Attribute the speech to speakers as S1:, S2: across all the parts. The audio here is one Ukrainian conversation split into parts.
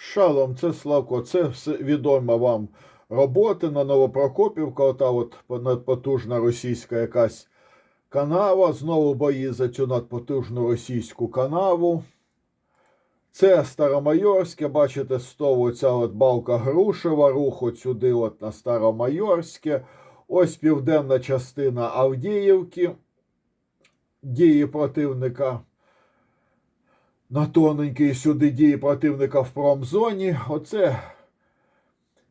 S1: Шалом, це Славко, це все відома вам робота на Новопрокопівка, ота от надпотужна російська якась канава. Знову бої за цю надпотужну російську канаву. Це Старомайорське, бачите, стову оця от балка Грушева, рух от сюди от на Старомайорське. Ось південна частина Авдіївки, дії противника на тоненький сюди дії противника в промзоні. Оце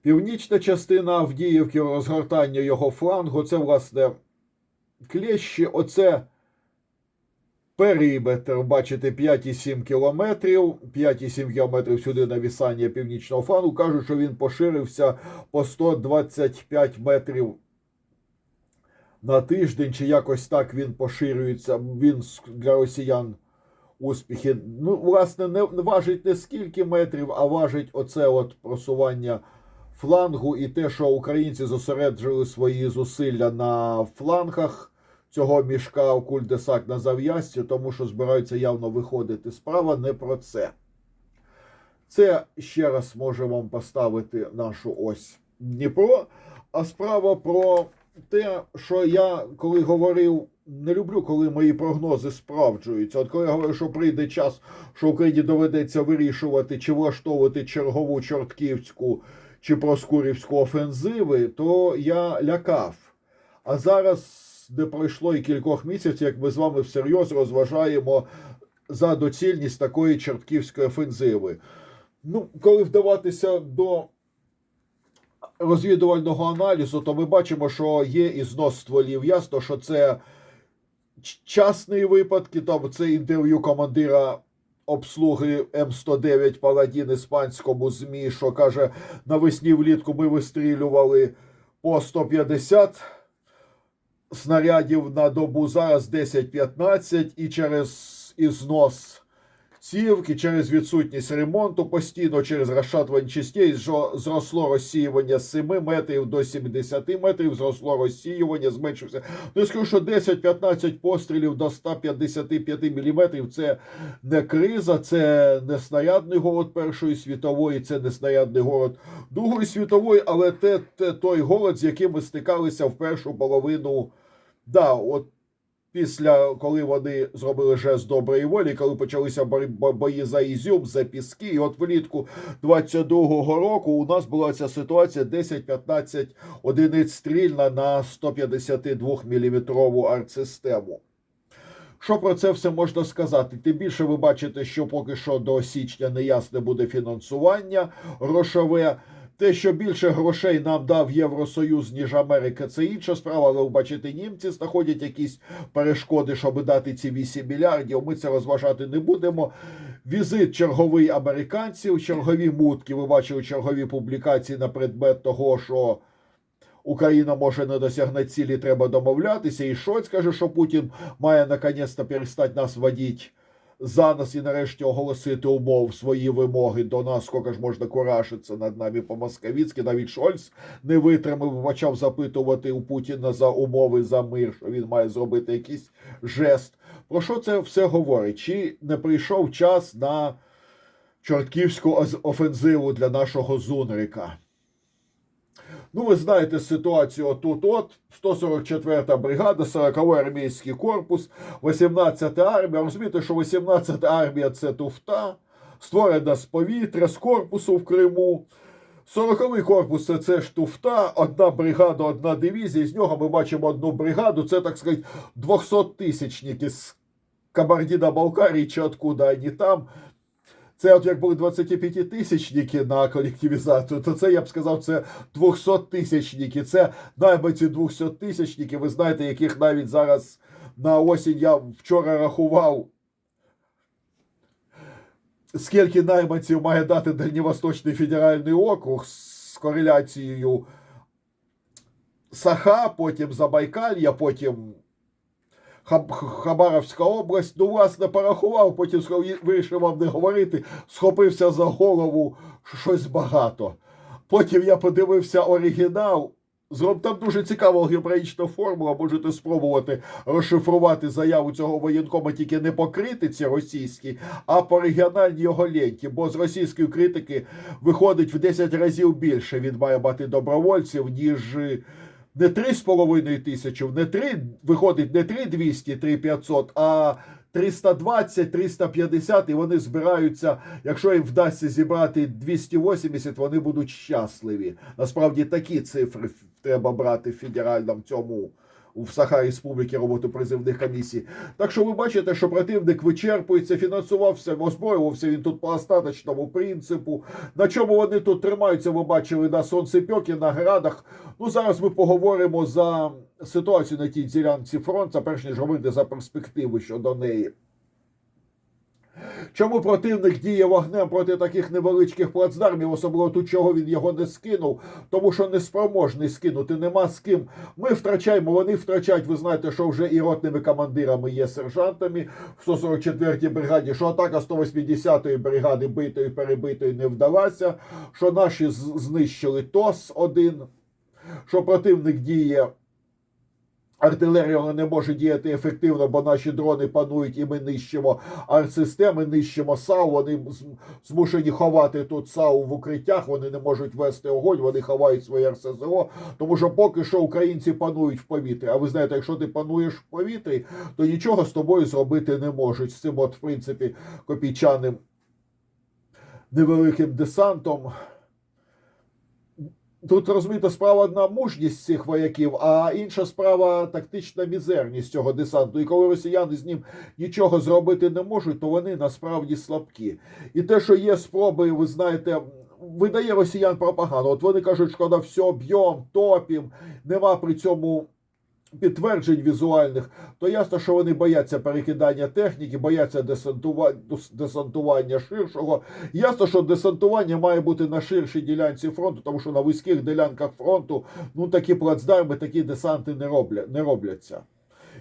S1: північна частина Авдіївки, розгортання його флангу. Це, власне, клещі. Оце периметр, бачите, 5,7 кілометрів. 5,7 кілометрів сюди навісання північного флангу. Кажуть, що він поширився по 125 метрів на тиждень, чи якось так він поширюється. Він для росіян успіхи. Ну, власне, не важить не скільки метрів, а важить оце от просування флангу і те, що українці зосереджили свої зусилля на флангах цього мішка кульдесак на зав'язці, тому що збираються явно виходити. Справа не про це. Це ще раз може вам поставити нашу ось Дніпро. А справа про те, що я коли говорив, не люблю, коли мої прогнози справджуються. От коли я говорю, що прийде час, що Україні доведеться вирішувати, чи влаштовувати чергову чортківську чи проскурівську офензиви, то я лякав. А зараз, не пройшло і кількох місяців, як ми з вами всерйоз розважаємо за доцільність такої чортківської офензиви. Ну, коли вдаватися до розвідувального аналізу, то ми бачимо, що є і знос стволів. Ясно, що це частні випадки, там це інтерв'ю командира обслуги М109 Паладін іспанському ЗМІ, що каже, навесні влітку ми вистрілювали по 150 снарядів на добу, зараз 10-15, і через ізнос цівки, через відсутність ремонту постійно, через розшатування частей зросло розсіювання з 7 метрів до 70 метрів, зросло розсіювання, зменшився. Ну, я скажу, що 10-15 пострілів до 155 мм – це не криза, це не снарядний голод Першої світової, це не снарядний голод Другої світової, але те, те той голод, з яким ми стикалися в першу половину. Да, от Після коли вони зробили жест доброї волі, коли почалися бої за Ізюм, за Піски, і от влітку 22-го року у нас була ця ситуація 10-15 одиниць стрільна на 152 мм артсистему. Що про це все можна сказати? Тим більше ви бачите, що поки що до січня неясне буде фінансування грошове. Те, що більше грошей нам дав Євросоюз, ніж Америка, це інша справа. Ви бачите, німці знаходять якісь перешкоди, щоб дати ці 8 мільярдів. Ми це розважати не будемо. Візит черговий американців, чергові мутки. Ви бачили чергові публікації на предмет того, що Україна може не досягнути цілі, треба домовлятися. І Шольц каже, що Путін має наконець-то перестати нас водити за нас і нарешті оголосити умов свої вимоги до нас, скільки ж можна курашитися над нами по-московіцьки. Навіть Шольц не витримав, почав запитувати у Путіна за умови за мир, що він має зробити якийсь жест. Про що це все говорить? Чи не прийшов час на чортківську офензиву для нашого Зунрика? Ну, ви знаєте ситуацію тут. От 144-та бригада, 40-й армійський корпус, 18-та армія. Розумієте, що 18-та армія це туфта, створена з повітря, з корпусу в Криму. 40-й корпус це, це ж туфта, одна бригада, одна дивізія. З нього ми бачимо одну бригаду. Це, так сказати, 200-тисячники з Кабардіна-Балкарії чи откуда вони там. Це от як були 25 тисячники на колективізацію, то це я б сказав, це 200 тисячники. Це найманці 200 тисячники. Ви знаєте, яких навіть зараз на осінь я вчора рахував. Скільки найманців має дати Дальньовосточний федеральний округ з кореляцією Саха, потім Забайкалья, потім Хабаровська область, ну, власне, порахував, потім вирішив вам не говорити, схопився за голову щось багато. Потім я подивився оригінал Зроб там дуже цікава алгебраїчна формула. Можете спробувати розшифрувати заяву цього воєнкома тільки не по критиці російській, а по регіональній його ленті. Бо з російської критики виходить в 10 разів більше. Він має мати добровольців, ніж е, не 3,5 тисячі, не 3, виходить не 3 200, 3 500, а 320, 350, і вони збираються. Якщо їм вдасться зібрати 280, вони будуть щасливі. Насправді такі цифри треба брати в федеральному цьому. В Саха Республіки роботу призивних комісій. Так що ви бачите, що противник вичерпується, фінансувався, озброювався він тут по остаточному принципу. На чому вони тут тримаються, ви бачили на сонцепьокі, на градах. Ну зараз ми поговоримо за ситуацію на тій ділянці фронту, перш ніж говорити за перспективи щодо неї. Чому противник діє вогнем проти таких невеличких плацдармів, особливо тут, чого він його не скинув, тому що неспроможний скинути, нема з ким. Ми втрачаємо, вони втрачають. Ви знаєте, що вже і ротними командирами є сержантами в 144-й бригаді, що атака 180-ї бригади битої перебитої не вдалася, що наші знищили ТОС один, що противник діє. Артилерія не може діяти ефективно, бо наші дрони панують, і ми нищимо артсистеми, нищимо САУ. Вони змушені ховати тут САУ в укриттях. Вони не можуть вести огонь, вони ховають своє РСЗО. Тому що поки що українці панують в повітрі. А ви знаєте, якщо ти пануєш в повітрі, то нічого з тобою зробити не можуть. З цим, от, в принципі, копійчаним невеликим десантом. Тут розумієте, справа одна мужність цих вояків, а інша справа тактична мізерність цього десанту. І коли росіяни з ним нічого зробити не можуть, то вони насправді слабкі. І те, що є спроби, ви знаєте, видає росіян пропаганду. От вони кажуть, шкода, все б'єм, топім, нема при цьому. Підтверджень візуальних, то ясно, що вони бояться перекидання техніки, бояться десантування, десантування ширшого. Ясно, що десантування має бути на ширшій ділянці фронту, тому що на вузьких ділянках фронту ну такі плацдарми, такі десанти не, робля, не робляться.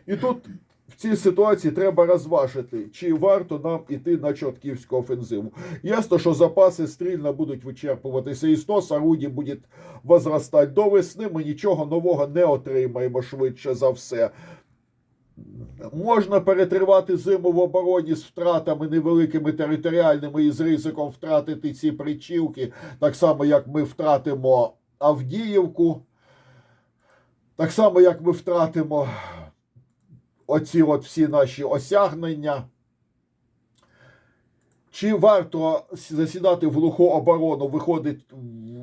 S1: І тут в цій ситуації треба розважити, чи варто нам іти на Чортківську офензиву. Ясно, що запаси стрільно будуть вичерпуватися, і знос орудій буде возростати. До весни ми нічого нового не отримаємо швидше за все. Можна перетривати зиму в обороні з втратами невеликими територіальними і з ризиком втратити ці причілки, так само, як ми втратимо Авдіївку, так само, як ми втратимо оці от всі наші осягнення. Чи варто засідати в глуху оборону, виходить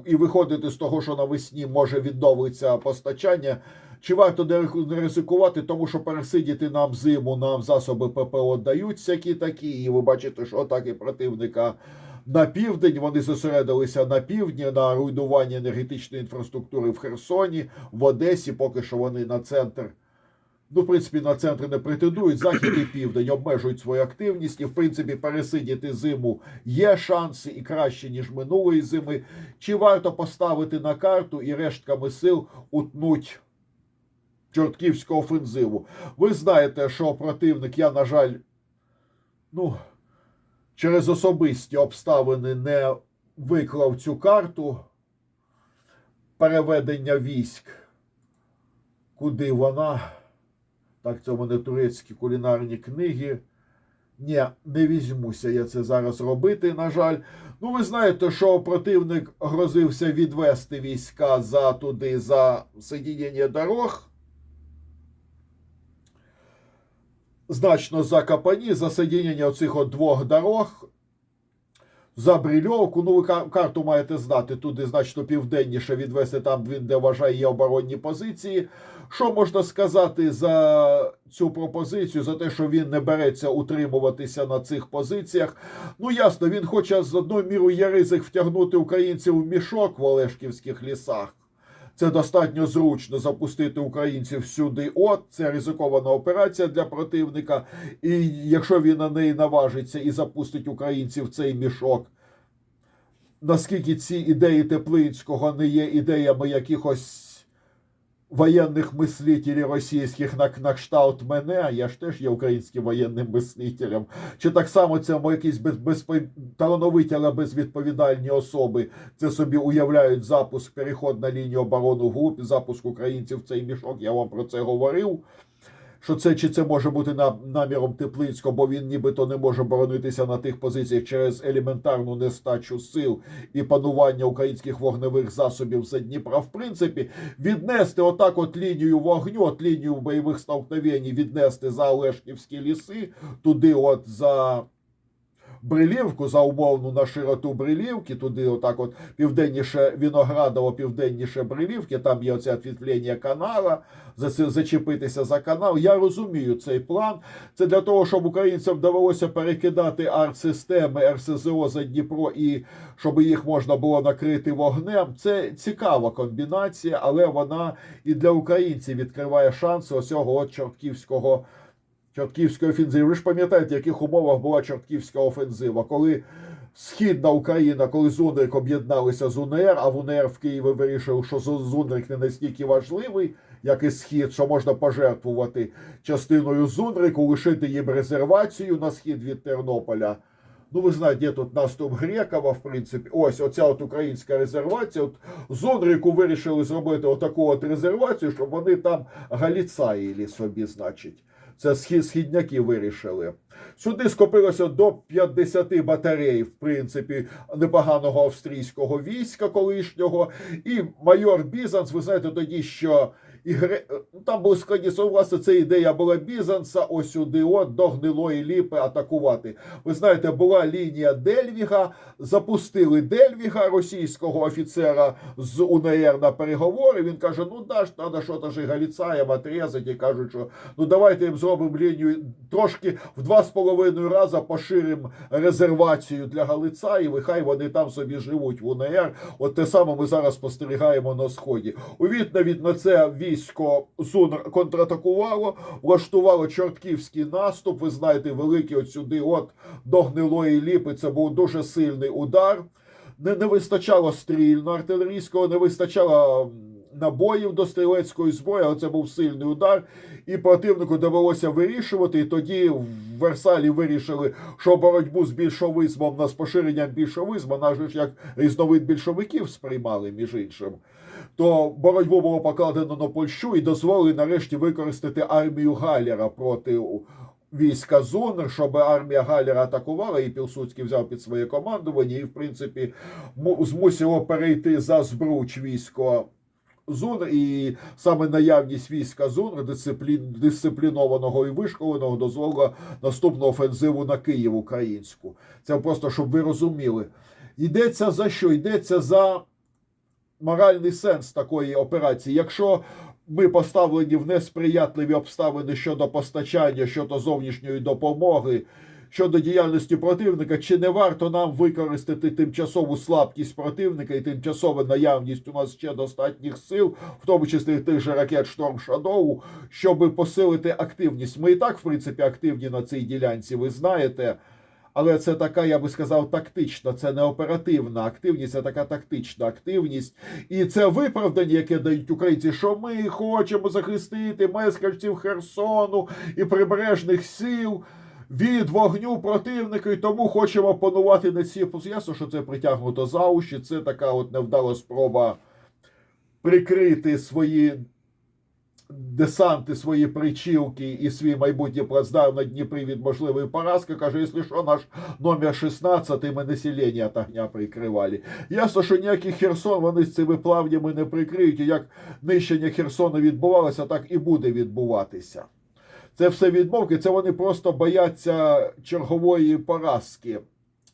S1: і виходити з того, що навесні може відновитися постачання? Чи варто не ризикувати, тому що пересидіти нам зиму, нам засоби ППО дають всякі такі, і ви бачите, що атаки противника на південь вони зосередилися на півдні на руйнуванні енергетичної інфраструктури в Херсоні, в Одесі, поки що вони на центр. Ну, в принципі, на центр не претендують. Захід і південь обмежують свою активність, і в принципі пересидіти зиму є шанси і краще ніж минулої зими. Чи варто поставити на карту і рештками сил утнуть чортківську офензиву? Ви знаєте, що противник, я, на жаль, ну, через особисті обставини не виклав цю карту переведення військ, куди вона. Так, це в мене турецькі кулінарні книги. Ні, не візьмуся я це зараз робити, на жаль. Ну, ви знаєте, що противник грозився відвести війська за туди, за соєдіння дорог. Значно за Капані, за соєдіння оцих от двох дорог. За Брильовку, ну ви карту маєте знати, туди значно південніше відвести там, він де вважає є оборонні позиції. Що можна сказати за цю пропозицію, за те, що він не береться утримуватися на цих позиціях? Ну ясно, він хоче з одною мірою є ризик втягнути українців в мішок в Олешківських лісах. Це достатньо зручно запустити українців сюди. От це ризикована операція для противника. І якщо він на неї наважиться і запустить українців в цей мішок, наскільки ці ідеї Теплинського не є ідеями якихось воєнних мислителів російських на, кшталт мене, я ж теж є українським воєнним мислителем, чи так само це якісь без, без, талановиті, але безвідповідальні особи, це собі уявляють запуск, переход на лінію оборони груп, запуск українців в цей мішок, я вам про це говорив. Що це чи це може бути на, наміром Теплицького, бо він нібито не може боронитися на тих позиціях через елементарну нестачу сил і панування українських вогневих засобів за Дніпра. В принципі, віднести отак, от лінію вогню, от лінію бойових столкновень, віднести за Олешківські ліси, туди, от за. Брилівку за умовну на широту Брилівки, туди, отак, от південніше Віноградово, південніше Брилівки, там є оце відвітлення канала, зачепитися за канал. Я розумію цей план. Це для того, щоб українцям довелося перекидати артсистеми РСЗО за Дніпро і щоб їх можна було накрити вогнем. Це цікава комбінація, але вона і для українців відкриває шанси ось цього от чортківського. Чортківської офензиви. Ви ж пам'ятаєте, в яких умовах була Чортківська офензива, коли Східна Україна, коли Зундрик об'єдналися з УНР, а в УНР в Києві вирішив, що Зундрик не настільки важливий, як і схід, що можна пожертвувати частиною Зундрику, лишити їм резервацію на схід від Тернополя. Ну, ви знаєте, є тут наступ Грекова, в принципі. Ось оця от українська резервація. От Зондрику вирішили зробити отаку от резервацію, щоб вони там галіцаїлі собі, значить. Це східняки вирішили. Сюди скопилося до 50 батарей, в принципі, непоганого австрійського війська колишнього. І майор Бізанс, ви знаєте, тоді що і гре... ну, там були складні власне, це ідея була Бізанса, ось сюди, от до гнилої ліпи атакувати. Ви знаєте, була лінія Дельвіга, запустили Дельвіга, російського офіцера з УНР на переговори. Він каже: ну да ж, треба щось ж Галіцаєм отрезати. І кажуть, що ну давайте їм зробимо лінію трошки в два з половиною рази поширимо резервацію для Галицаїв, і хай вони там собі живуть в УНР. От те саме ми зараз спостерігаємо на сході. У відповідь на це військо ЗУНР контратакувало, влаштувало чортківський наступ. Ви знаєте, великий от сюди, от до гнилої ліпи. Це був дуже сильний удар. Не, не вистачало стрільно-артилерійського, не вистачало набоїв до стрілецької зброї, але це був сильний удар. І противнику довелося вирішувати. І тоді в Версалі вирішили, що боротьбу з більшовизмом на з поширенням більшовизму, наш ж як різновид більшовиків сприймали, між іншим. То боротьбу було покладено на Польщу і дозволили нарешті використати армію Галера проти війська Зонер, щоб армія Галера атакувала, і Пілсудський взяв під своє командування, і, в принципі, змусило перейти за збруч військо Зунр, і саме наявність війська Зунр, дисциплін, дисциплінованого і вишколеного, дозволила наступну офензиву на Київ українську. Це просто щоб ви розуміли. Йдеться за що? Йдеться за моральний сенс такої операції. Якщо ми поставлені в несприятливі обставини щодо постачання, щодо зовнішньої допомоги, щодо діяльності противника, чи не варто нам використати тимчасову слабкість противника і тимчасову наявність у нас ще достатніх сил, в тому числі тих же ракет Шторм Шадоу, щоб посилити активність. Ми і так, в принципі, активні на цій ділянці, ви знаєте. Але це така, я би сказав, тактична, це не оперативна активність, це така тактична активність. І це виправдання, яке дають українці, що ми хочемо захистити мескальців Херсону і прибережних сил від вогню противника, і тому хочемо панувати на ці Ясно, що це притягнуто за уші. Це така от невдала спроба прикрити свої десанти, свої причілки і свій майбутній плацдарм на Дніпрі від можливої поразки. Каже, якщо що, наш номер 16 ми населення от огня прикривали. Ясно, що ніякий Херсон вони з цими плавнями не прикриють. І як нищення Херсона відбувалося, так і буде відбуватися. Це все відмовки, це вони просто бояться чергової поразки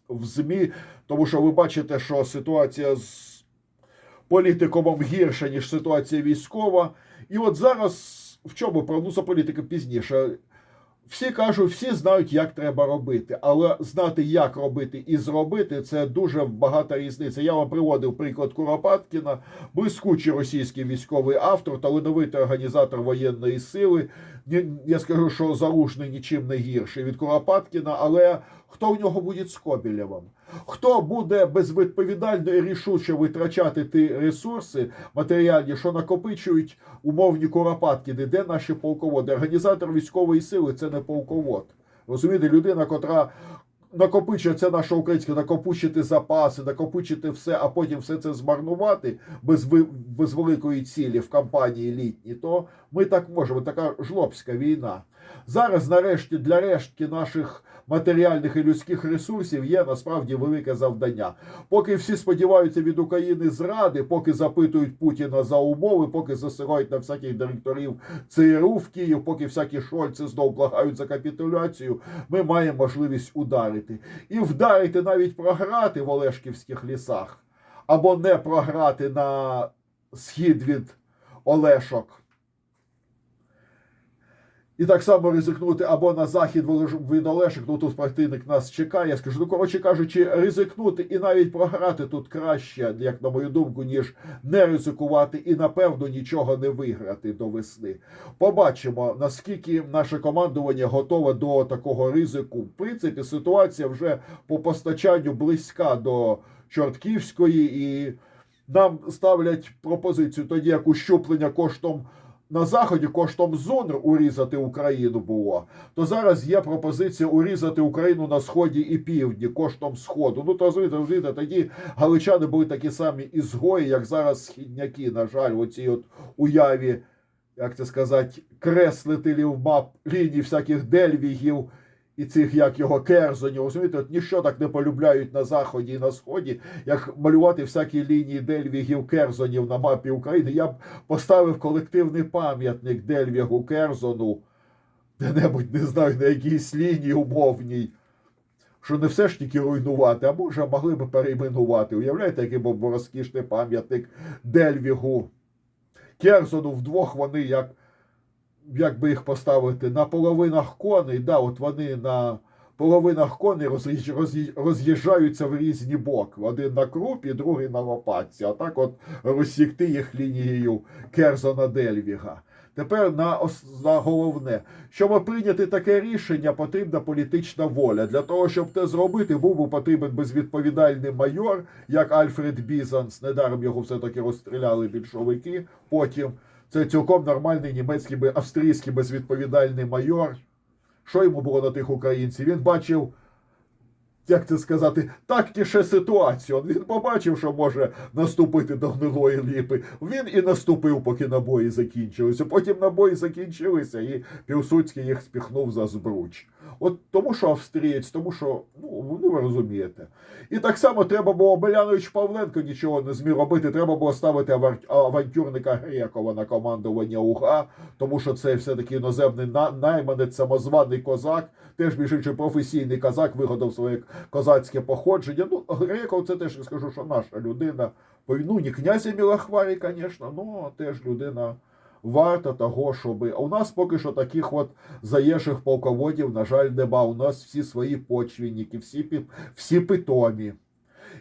S1: в ЗМІ, тому що ви бачите, що ситуація з політикумом гірша, ніж ситуація військова. І от зараз в чому прогноза політика пізніше. Всі кажуть, всі знають, як треба робити, але знати, як робити і зробити, це дуже багата різниця. Я вам приводив приклад Куропаткіна, блискучий російський військовий автор, талановитий організатор воєнної сили. Я скажу, що заружний нічим не гірший від Куропаткіна, але Хто в нього буде Скобелєвим? Хто буде безвідповідально і рішуче витрачати ті ресурси матеріальні, що накопичують умовні куропатки, де, де наші полководи? Організатор військової сили це не полковод. Розумієте, людина, котра накопичує це наше українське, накопичити запаси, накопичити все, а потім все це змарнувати без, без великої цілі в кампанії літній, то ми так можемо. Така жлобська війна. Зараз, нарешті, для рештки наших матеріальних і людських ресурсів є насправді велике завдання. Поки всі сподіваються від України зради, поки запитують Путіна за умови, поки засирають на всяких директорів ЦРУ в Київ, поки всякі шольці знов благають за капітуляцію, ми маємо можливість ударити. І вдарити навіть програти в Олешківських лісах, або не програти на схід від Олешок. І так само ризикнути або на захід від Олешок, ну тут противник нас чекає. Я скажу, ну коротше кажучи, ризикнути і навіть програти тут краще, як на мою думку, ніж не ризикувати і напевно нічого не виграти до весни. Побачимо, наскільки наше командування готове до такого ризику. В принципі, ситуація вже по постачанню близька до Чортківської, і нам ставлять пропозицію тоді, як ущуплення коштом. На заході коштом зон урізати Україну було, то зараз є пропозиція урізати Україну на сході і півдні коштом сходу. Ну то розумієте, розумієте, тоді галичани були такі самі ізгої, як зараз східняки. На жаль, в оцій от уяві, як це сказати, креслителів мап лінії всяких дельвігів і цих як його керзонів. Розумієте, от ніщо так не полюбляють на заході і на сході, як малювати всякі лінії дельвігів керзонів на мапі України. Я б поставив колективний пам'ятник Дельвігу Керзону, де-небудь не знаю, на якійсь лінії умовній. Що не все ж тільки руйнувати, а може могли б перейменувати. Уявляєте, який був розкішний пам'ятник Дельвігу. Керзону вдвох вони як, як би їх поставити на половинах коней, да, от вони на половинах коней роз'їж- роз'їж- роз'їжджаються в різні боки. Один на крупі, другий на лопатці. А так от розсікти їх лінією Керзона Дельвіга. Тепер на, на головне, щоб прийняти таке рішення, потрібна політична воля. Для того, щоб це зробити, був би потрібен безвідповідальний майор, як Альфред Бізанс. Недаром його все-таки розстріляли більшовики. Потім це цілком нормальний німецький австрійський безвідповідальний майор. Що йому було на тих українців? Він бачив, як це сказати, тактіше ситуацію. Він побачив, що може наступити до гнилої ліпи. Він і наступив, поки набої закінчилися. Потім набої закінчилися, і Пілсудський їх спіхнув за збруч. От тому, що австрієць, тому що, ну, ну ви розумієте. І так само треба було Белянович Павленко нічого не зміг робити. Треба було ставити авантюрника Грекова на командування УГА, тому що це все-таки іноземний на- найманець, самозваний козак, теж між професійний козак, вигадав своє козацьке походження. Ну, Греков це теж скажу, що наша людина. Ну, не князя Мілахварі, звісно, ну теж людина варта того, щоб. А у нас поки що таких от заєших полководів, на жаль, нема. У нас всі свої почвінники, всі, всі питомі.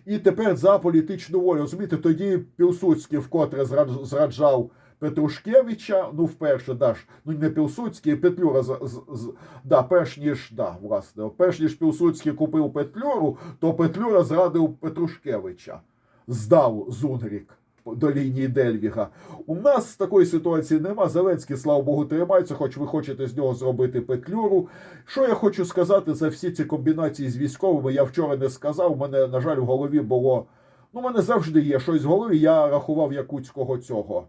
S1: І тепер за політичну волю. Розумієте, тоді Пілсудський вкотре зраджав Петрушкевича, ну вперше даш, ну не Пілсудський, Петлюра з, з, з- да, перш ніж да, власне, перш ніж Пілсудський купив Петлюру, то Петлюра зрадив Петрушкевича, здав Зунгрік до лінії Дельвіга. У нас такої ситуації нема. Зеленський, слава Богу, тримається, хоч ви хочете з нього зробити петлюру. Що я хочу сказати за всі ці комбінації з військовими? Я вчора не сказав. У мене, на жаль, в голові було. Ну, у мене завжди є щось в голові. Я рахував якутського цього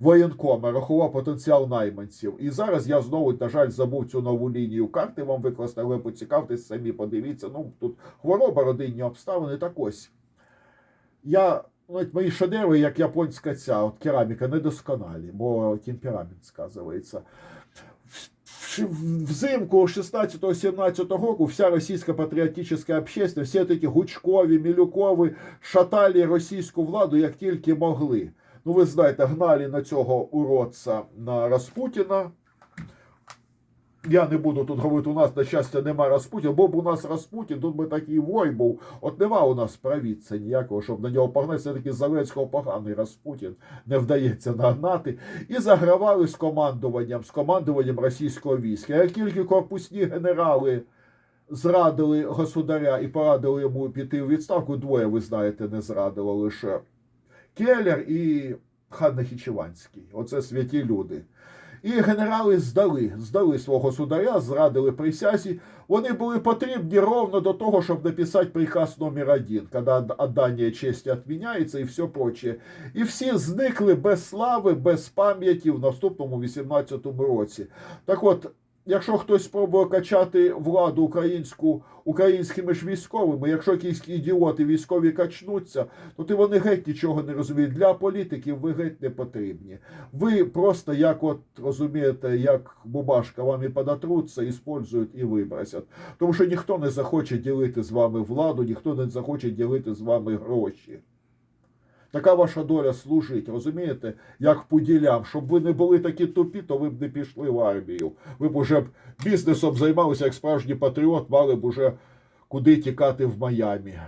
S1: воєнкома, рахував потенціал найманців. І зараз я знову, на жаль, забув цю нову лінію карти вам викласти, але поцікавтесь самі, подивіться. Ну, тут хвороба, родинні обставини, так ось. Я, навіть мої шедеври, як японська ця, от кераміка, недосконалі, бо темперамент сказується. Взимку 16-17 року вся російська патріотична общественность, всі такі Гучкові, Мілюкові шатали російську владу як тільки могли. Ну, ви знаєте, гнали на цього уродця на Распутіна. Я не буду тут говорити, у нас, на щастя, нема Распутіна, бо б у нас Распутін, тут би такий вой був. От нема у нас правіця ніякого, щоб на нього погнати. Все-таки Зеленського поганий Распутін не вдається нагнати. І загравали з командуванням, з командуванням російського війська. Як тільки корпусні генерали зрадили государя і порадили йому піти у відставку. Двоє, ви знаєте, не зрадило лише Келлер і хан Нахічеванський. Оце святі люди. І генерали здали, здали свого государя, зрадили присязі. Вони були потрібні ровно до того, щоб написати приказ номер один, коли отдання честі відміняється і все прочее. І всі зникли без слави, без пам'яті в наступному 18-му році. Так от, якщо хтось спробує качати владу українську українськими ж військовими, якщо якісь ідіоти військові качнуться, то ти вони геть нічого не розуміють. Для політиків ви геть не потрібні. Ви просто як от розумієте, як бумажка вам і подотруться, іспользують і вибросять. Тому що ніхто не захоче ділити з вами владу, ніхто не захоче ділити з вами гроші. Така ваша доля служить, розумієте, як поділям. Щоб ви не були такі тупі, то ви б не пішли в армію. Ви б уже бізнесом займалися як справжній патріот, мали б уже куди тікати в Майамі.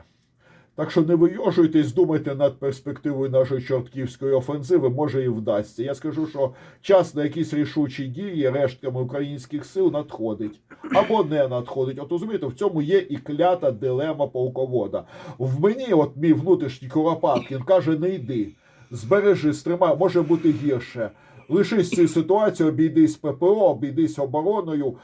S1: Так що не вийожуйтесь, думайте над перспективою нашої чортківської офензиви, може і вдасться. Я скажу, що час на якісь рішучі дії рештками українських сил надходить або не надходить. От розумієте, в цьому є і клята дилема полковода. В мені, от мій внутрішній Куропаткін каже: не йди, збережи, стримай, може бути гірше. Лишись цієї ситуації, обійдись ППО, обійдись обороною.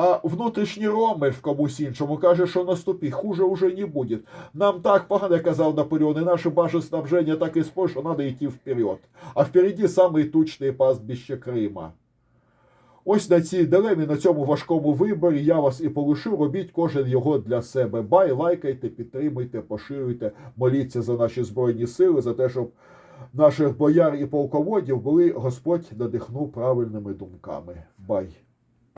S1: А внутрішній Ромель в комусь іншому каже, що наступи, хуже уже не буде. Нам так погано, казав Наполеон, і наше башеснабження так і спой, що треба йти вперед. А впереді самий тучний пастбище Крима. Ось на цій дилемі, на цьому важкому виборі я вас і полишу. Робіть кожен його для себе. Бай, лайкайте, підтримуйте, поширюйте, моліться за наші збройні сили, за те, щоб наших бояр і полководів були Господь надихнув правильними думками. Бай.